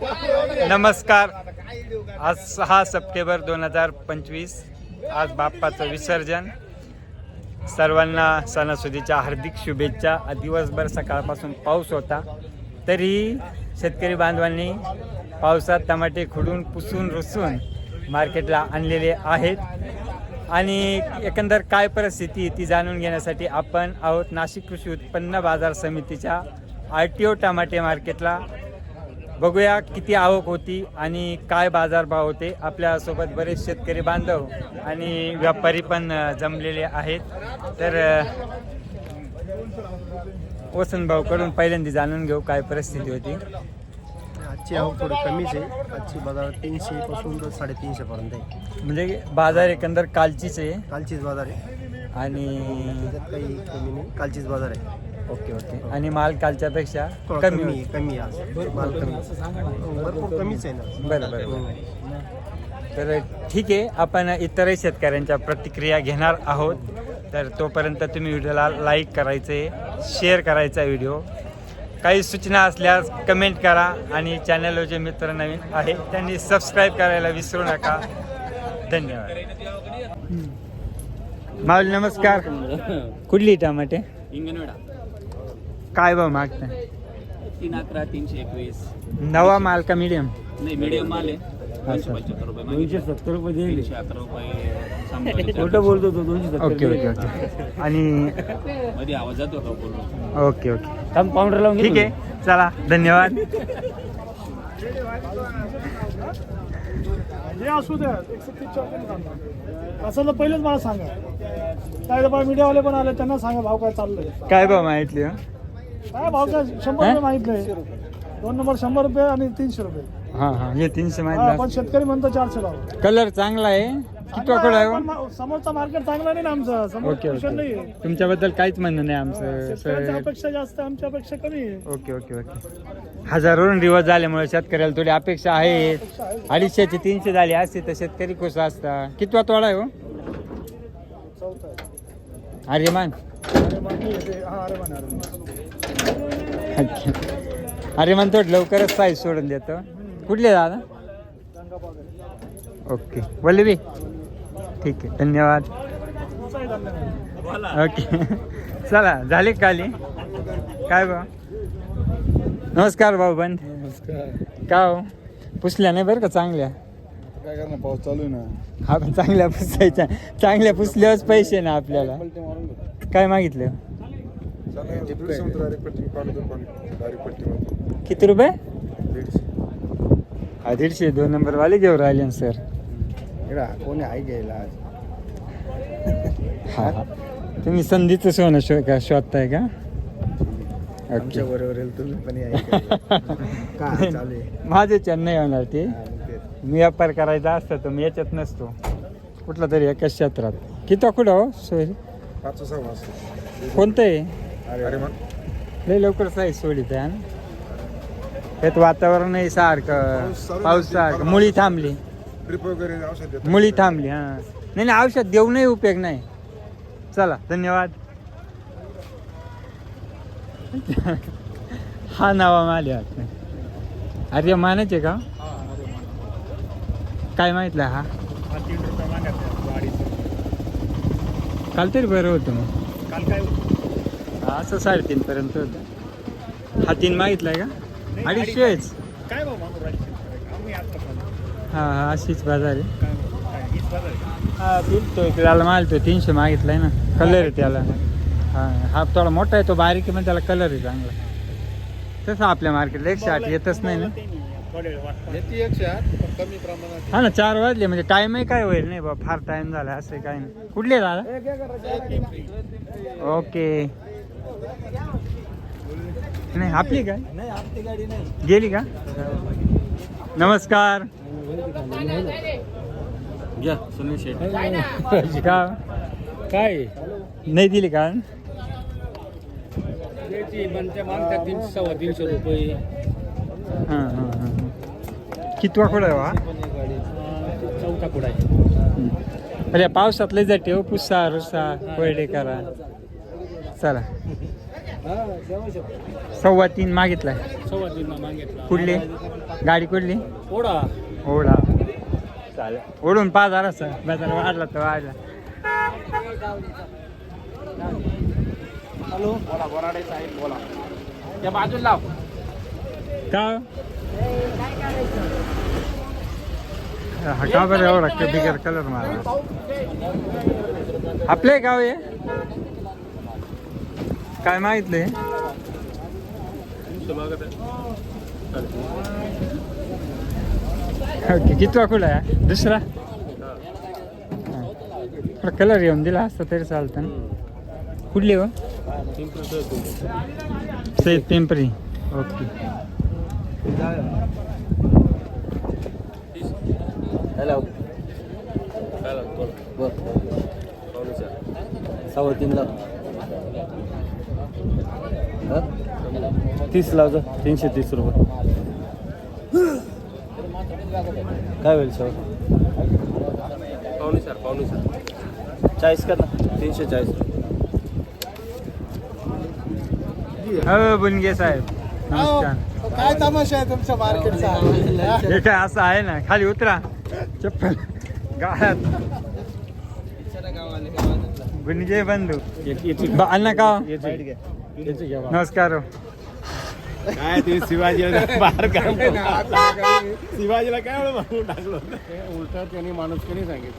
नमस्कार. आज सहा सप्टेंबर दोन हजार पंचवीस. आज बाप्पाचं विसर्जन. सर्वांना सणासुदीच्या हार्दिक शुभेच्छा. दिवसभर सकाळपासून पाऊस होता. तरीही शेतकरी बांधवांनी पावसात टमाटे खुडून पुसून रुसून मार्केटला आणलेले आहेत. आणि एकंदर काय परिस्थिती आहे ती जाणून घेण्यासाठी आपण आहोत नाशिक कृषी उत्पन्न बाजार समितीच्या आर टी ओ टमाटे मार्केटला. बघूया किती आवक होती आणि काय बाजारभाव होते. आपल्यासोबत बरेच शेतकरी बांधव आणि व्यापारी पण जमलेले आहेत. तर अ, वसंत भाऊकडून पहिल्यांदा जाणून घेऊ काय परिस्थिती होती. आजची आवक थोडी कमीच आहे. आजची बाजार तीनशे पासून तर साडेतीनशे पर्यंत आहे. म्हणजे बाजार एकंदर कालचीच आहे. कालचीच बाजार आहे. आणि त्याच्यात काही कमी नाही. कालचीच बाजार आहे. Okay okay. आणि माल कालच्यापेक्षा थोडा कमी कमी होती. आहे कमी आहे आज माल कमी. भरपूर कमीच आहे ना. बरं बरं बरं. तर ठीक आहे आपण इतरही शेतकऱ्यांच्या प्रतिक्रिया घेणार आहोत. तर तोपर्यंत तुम्ही व्हिडिओला लाईक करायचे शेअर करायचा व्हिडिओ. काही सूचना असल्यास कमेंट करा आणि चॅनलवर जे मित्र नवीन आहेत त्यांनी सबस्क्राईब करायला विसरू नका. धन्यवाद. माऊली नमस्कार. कुठली टमाटे? इंगनवेडा काय भाव मागताय? तीन अकरा तीनशे एकवीस. नवा माल का मीडियम नाही मीडियम माल आहे. दोनशे पंच्याहत्तर रुपये दोनशे सत्तर रुपये तीनशे अकरा रुपये खोटं बोलतो तो दोनशे ओके ओके ओके. आणि मध्ये आवाज जातो का बोलतो ओके. ओके कंपाऊंडर लावून ठीक आहे. चला धन्यवाद. हे असू द्या. एकशे असं तर पहिलेच मला सांगा. काय मीडियावाले पण आले त्यांना सांगा भाव काय चाललंय. काय भाव माहितली हो? काय भाव काय? शंभर रुपये माहितले दोन नंबर शंभर रुपये आणि तीनशे रुपये. हा हा हे तीनशे हा, माहितला पण शेतकरी म्हणतो चारशे लावा कलर चांगला आहे. किती वाकडा आहे हो? पण मा- समोरचा मार्केट चांगला नाही ना आमचा. समोर ओके कुशल नाही ओके तुमच्याबद्दल काहीच म्हणणं नाही आमचं शेतकऱ्यांच्या सर अपेक्षा जास्त आमच्या अपेक्षा कमी आहे. Okay okay okay. हजारोन दिवस झाल्यामुळे शेतकऱ्याला थोडी अपेक्षा आहेत अडीचशेचे तीनशे झाले असते तर शेतकरी खुश असता. कितवा तोडा आहे हो? चौथा अरे मान अरे मान नाही येते. हा अरे मान अरे मान. अरे तोड लवकरच साईज सोडून देतो. कुठले दादा. ओके वल्लभी? ठीक आहे धन्यवाद. ओके चला झाले काली? काय भाऊ? नमस्कार भाऊ बंद. का हो? पुसल्या नाही बरं का चांगल्या? काय करणार पाऊस चालू ना. हा पण चांगल्या पुसायच्या. चांगल्या पुसल्यावरच पैसे ना आपल्याला. काय मागितलं? किती रुपये? दीडशे हा दीडशे. दोन नंबर वाले घेऊन राहिले ना सर. कोणी आहे घ्यायला आज? हा हा. तुम्ही संधीचं सोनं शो का शोधताय का? आमच्या ओके. बरोबर तुम्ही पण या इकडे. काय चालू आहे? माझे चेन्नई होणार ते. मी व्यापार करायचा असतं तर मी याच्यात नसतो. कुठला तरी एका क्षेत्रात. किती कुठं हो वाजता. कोणतं आहे? अरे मग? लई लवकर साईज आहे ना त्यात वातावरणही सारखं पाऊस सारखं. मुळी थांबली. ट्रिप वगैरे औषध देतात. मुळी थांबली हां. नाही नाही औषध देऊनही उपयोग नाही. चला धन्यवाद. हा नावा माले वाटतं अरे मानाचे का? काय माहितलं हा? हा तीन रुपये मागत गाडीचं काल तरी बरं होतं मग. काल काय होतं? असं साडेतीन पर्यंत होतं हा तीन मागितलाय का अडीचशेच काय. हा हा अशीच बाजार आहे. हा तो त्याला माल तो तीनशे मागितलाय ना कलर आहे त्याला हा हा थोडा मोठा आहे तो बारीक आहे पण त्याला कलर आहे चांगला तसं आपल्या मार्केटला एकशे आठ येतच नाही ना हा ना चार वाजले म्हणजे टाइमही काय होईल नाही बा फार टाइम झाला असं काय नाही कुठले दादा ओके नाही आपली काय? नाही आपली गाडी नाही. गेली का? नमस्कार. घ्या सुनील शेठ. का? काय? नाही दिली का? मागतात तीनशे सव्वा तीनशे रुपये. हां हां हां कितवा खोड आहे हा? चौथा कुडा आहे? अरे पावसात लय जाते हो पुसा रुसा कोरडे करा. चला. सव्वा तीन मागितलाय. सव्वा तीन मागितला. कुठले? गाडी कुठली? ओढा. ओढा. चालेल. ओढून पाच हजार असं. बाजार वाढला तर वाढला हॅलो. बोला बोराडे साहेब बोला. त्या बाजूला लाव. का? हा का बरं एवढा बिगर कलर मारा? आपले गाव आहे? काय मागितले ओके कितवा कुठला आहे? दुसरा? कलर येऊन दिला असता तरी चालतं ना. कुठली हो? सईद पिंपरी. ओके. हॅलो सव्वा तीनला तीस लावजा तीनशे तीस रुपये. काय होईल सर पावणे सर पावणे सर चाळीस कर ना तीनशे चाळीस. हो बुनगे साहेब. नमस्कार. काय तमाशा आहे तुमच्या मार्केटचा? हे काय असं आहे ना खाली उतरा. चप्पल. गाळ्यात. गुणगे बंधू. अण्णा का? नमस्कार हो. काय ते शिवाजीला बाहेर काम शिवाजीला काय एवढं टाकलं? उलट त्यांनी माणूस सांगितलं.